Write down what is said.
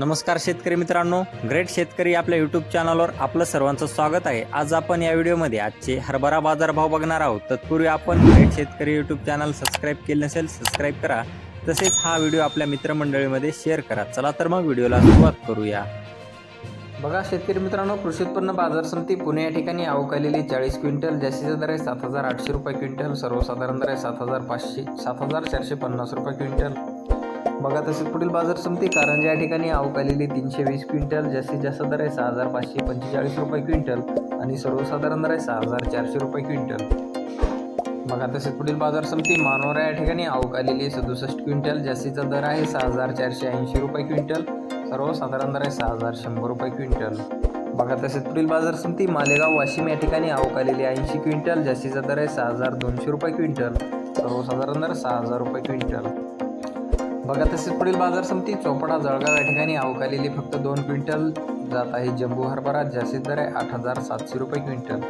नमस्कार शेतकरी मित्रांनो ग्रेट शेतकरी आपल्या यूट्यूब चॅनलवर आपलं सर्वांचं स्वागत आहे. आज आपण या व्हिडिओमध्ये आजचे हरभरा बाजारभाव बघणार आहोत. तत्पूर्वी आपण ग्रेट शेतकरी यूट्यूब चॅनल सबस्क्राईब केले नसेल सबस्क्राईब करा. तसेच हा व्हिडिओ आपल्या मित्रमंडळीमध्ये शेअर करा. चला तर मग व्हिडिओला सुरुवात करूया. बघा शेतकरी मित्रांनो कृषी उत्पन्न बाजार समिती पुणे या ठिकाणी अवकालेली चाळीस क्विंटल जास्तीचा दर आहे सात हजार आठशे रुपये क्विंटल सर्वसाधारण दर आहे सात हजार पाचशे सात हजार चारशे पन्नास रुपये क्विंटल. बघा तसेच पुढील बाजार समिती कारंजा या ठिकाणी अवकालेली तीनशे वीस क्विंटल जास्तीत जास्त दर आहे सहा हजार पाचशे पंचेचाळीस रुपये क्विंटल आणि सर्वसाधारण दर आहे सहा हजार चारशे रुपये क्विंटल. बघा तसेच पुढील बाजार समिती मानोरा या ठिकाणी अवकालेली सदुसष्ट क्विंटल जास्तीचा दर आहे सहा हजार चारशे ऐंशी रुपये क्विंटल सर्वसाधारण दर आहे सहा हजार शंभर रुपये क्विंटल. बघा तसेच पुढील बाजार समिती मालेगाव वाशिम या ठिकाणी अवकालेली ऐंशी क्विंटल जास्तीचा दर आहे सहा हजार दोनशे रुपये क्विंटल सर्वसाधारण दर सहा हजार रुपये क्विंटल. बघा तसेच पुढील बाजार समिती चोपडा जळगाव या ठिकाणी अवकालेली फक्त दोन क्विंटल जात आहे. जम्बू हरभरा जास्तीत दर आहे आठ हजार सातशे रुपये क्विंटल.